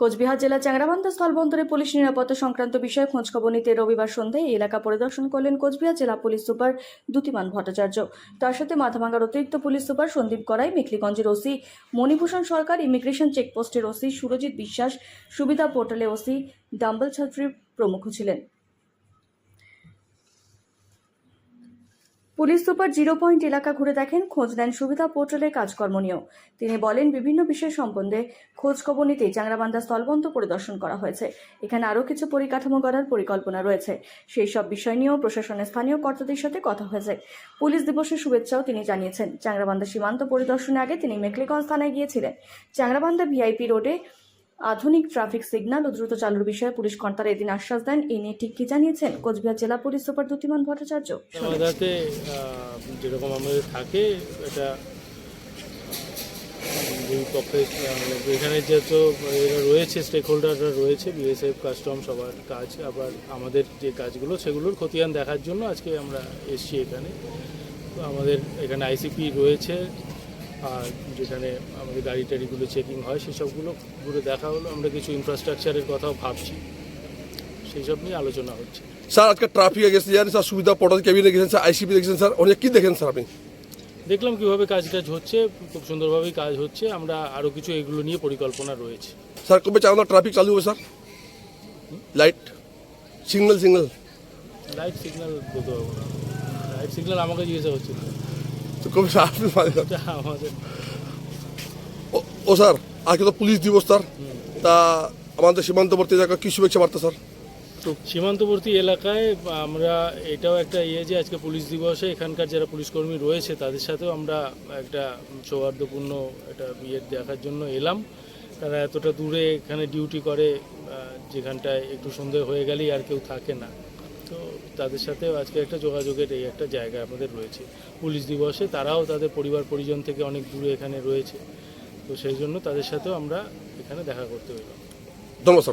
কোচবিহার জেলা চ্যাংরাবান্ধা স্থলবন্দরে পুলিশ নিরাপত্তা সংক্রান্ত বিষয়ে খোঁজখবর নিতে রবিবার সন্ধ্যায় এই এলাকা পরিদর্শন করলেন কোচবিহার জেলা পুলিশ সুপার দ্যুতিমান ভট্টাচার্য। তার সাথে মাথাভাঙ্গার অতিরিক্ত পুলিশ সুপার সন্দীপ করাই, মেখলিগঞ্জের ওসি মণিভূষণ সরকার, ইমিগ্রেশন চেকপোস্টের ওসি সুরজিৎ বিশ্বাস, সুবিধা পোর্টালে ওসি ডাম্বল ছাত্রী প্রমুখ ছিলেন। পুলিশ সুপার জিরো পয়েন্ট এলাকা ঘুরে দেখেন, খোঁজ নেন সুবিধা পোর্টালের কাজকর্ম নিয়েও। তিনি বলেন, বিভিন্ন বিষয় সম্বন্ধে খোঁজ খবর নিতে চাংরাবান্ধা স্থলবন্ধ পরিদর্শন করা হয়েছে। এখানে আরও কিছু পরিকাঠামো করার পরিকল্পনা রয়েছে। সেই সব বিষয় নিয়েও প্রশাসনের স্থানীয় কর্তাদের সাথে কথা হয়েছে। পুলিশ দিবসের শুভেচ্ছাও তিনি জানিয়েছেন। চাংরাবান্ধা সীমান্ত পরিদর্শনের আগে তিনি মেকলিগঞ্জ থানায় গিয়েছিলেন। চাংরাবান্ধা ভিআইপি রোডে আধুনিক ট্রাফিক সিগন্যাল ও দ্রুত চালুর বিষয়ে পুলিশ কর্তারা এদিন আশ্বাস দেন এই নিয়ে ঠিক কি জানিয়েছেন কোচবিহার জেলা পুলিশ সুপার দ্যুতিমান ভট্টাচার্য? যেরকম আমাদের থাকে, এটা দুই পক্ষে এখানে এরা রয়েছে স্টেক হোল্ডাররা রয়েছে বিএসএফ কাস্টম সবার কাজ, আবার আমাদের যে কাজগুলো, সেগুলোর খতিয়ান দেখার জন্য আজকে আমরা এসছি এখানে। আমাদের এখানে আইসিপি রয়েছে আর যেখানে আমাদের গাড়ি টাড়িগুলো চেকিং হয় সেসবগুলো ঘুরে দেখা হলো। আমরা কিছু ইনফ্রাস্ট্রাকচারের কথাও ভাবছি। সেই সব নিয়ে আলোচনা হচ্ছে। স্যার আজকে ট্রাফিকে গেছে জানি স্যার সুবিধা পোর্টাল কেবিনে গেছেন স্যার আইসিপি দেখেছেন স্যার অনেক কী দেখেন স্যার আপনি? দেখলাম কীভাবে কাজ টাজ হচ্ছে খুব সুন্দরভাবেই কাজ হচ্ছে আমরা আরও কিছু এগুলো নিয়ে পরিকল্পনা রয়েছে। স্যার কবে চালানো ট্রাফিক চালু হবে sir? Light signal signal light signal বলতে পারব না। লাইট সিগন্যাল আমাকে জিজ্ঞাসা হচ্ছে। তো কবে স্যার আপনি মানে ও- স্যার আজকে তো পুলিশ দিবস স্যার? তা আমাদের সীমান্তবর্তী এলাকা কি শুভেচ্ছা বার্তা স্যার? সীমান্তবর্তী এলাকায় আমরা এটাও একটা ইয়ে যে আজকে পুলিশ দিবসে এখানকার যারা পুলিশ কর্মী রয়েছে তাদের সাথেও আমরা একটা সৌহার্দ্যপূর্ণ একটা ইয়ে দেখার জন্য এলাম। তারা এতটা দূরে এখানে ডিউটি করে যেখানটায় একটু সন্ধে হয়ে গেলেই আর কেউ থাকে না। তো তাদের সাথেও আজকে একটা যোগাযোগের এই একটা জায়গা আমাদের রয়েছে। পুলিশ দিবসে তারাও তাদের পরিবার, পরিজন থেকে অনেক দূরে এখানে রয়েছে। তো সেই জন্য তাদের সাথেও আমরা এখানে দেখা করতে হইলাম ধন্যবাদ